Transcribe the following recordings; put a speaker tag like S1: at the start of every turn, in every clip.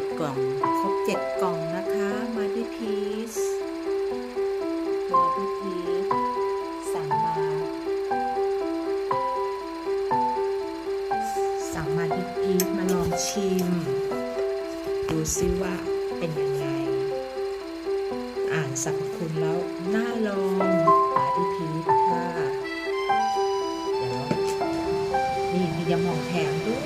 S1: 7 กล่อง ครบ 7 กล่องนะคะ มาที่พีชมาที่พีชสั่งมา สั่งมาที่พีชมาลองชิม ดูซิว่าเป็นยังไง อ่านสรรพคุณแล้ว น่าลองมาที่พีชค่ะเดี๋ยวนี่มียำหองแถมด้วย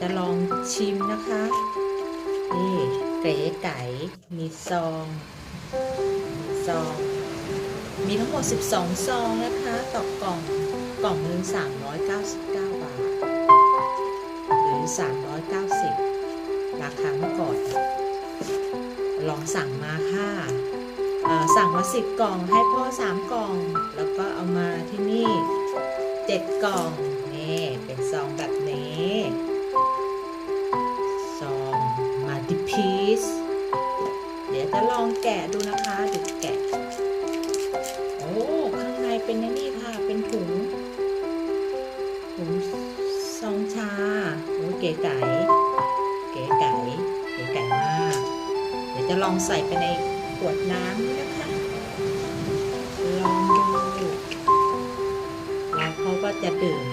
S1: จะลองชิมนะคะ นี่เก๋ไก่มีซอง ซอง มีทั้งหมด 12 ซองนะคะ ต่อกล่อง กล่องหนึ่ง399 บาท หรือ 390 ราคาเมื่อก่อน ลองสั่งมาค่ะสั่งมา10กล่องให้พ่อ3กล่อง แล้วก็เอามาที่นี่7กล่องะลองแกะดูนะคะเดี๋ยวแกะ โอ้ข้างในเป็นอย่างนี่ค่ะ เป็นถุง ถุงซองชา โอ้เก๋ไก๋เก๋ไก๋เก๋ไก๋มาก เดี๋ยวจะลองใส่ไปในขวดน้ำนี่นะคะลองดูแล้วเขาก็จะดื่ม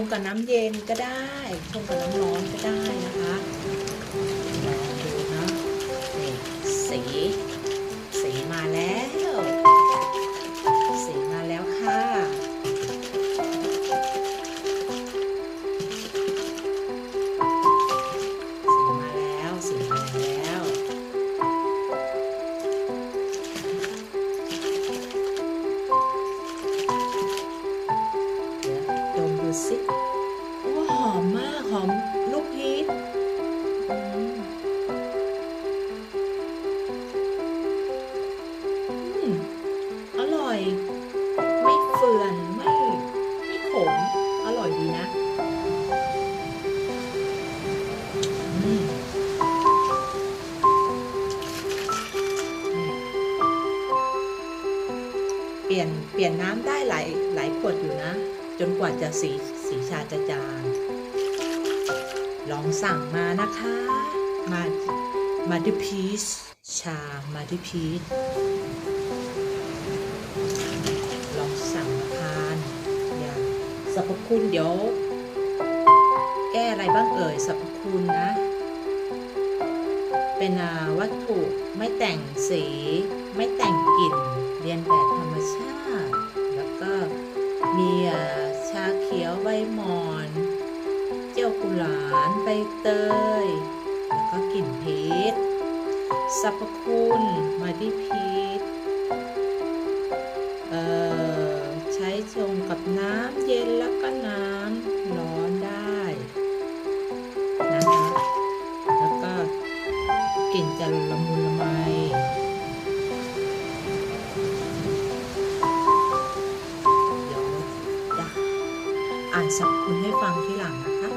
S1: งกับน้ำเย็นก็ได้ชงกับน้ำร้อนก็ได้นะคะลองดูนะนี่สีสี ลี่ยนเปลี่ยนน้ำได้หลายหลายขวดอยู่นะ จนกว่าจะสีสีชาจะจาง ลองสั่งมานะคะ มามาดิพีชชามาดิพีชลองสั่งมาทานอย่าสรรพคุณเดี๋ยว แก้อะไรบ้างเอ่ยสรรพคุณนะ เป็นวัตถุไม่แต่งสี ไม่แต่งกลิ่นเรียนแบบธรรมชาติ มีอ่าชาเขียวใบหมอน เจ้ากุหลานใบเตย แล้วก็กลิ่นเพีชสรรพคุณมาดิพีชเอ่อใช้ชงกับน้ำเย็นแล้วก็น้ำร้อนได้นะคะแล้วก็กลิ่นจะละมุนละ สรรพคุณให้ฟังที่หลังนะคะ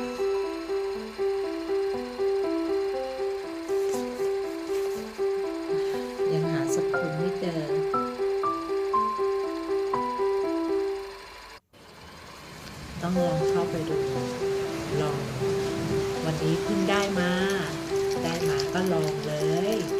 S1: ยังหาสรรพคุณไม่เจอ ต้องลองเข้าไปดู ลอง วันนี้เพิ่งได้มา ได้มาก็ลองเลย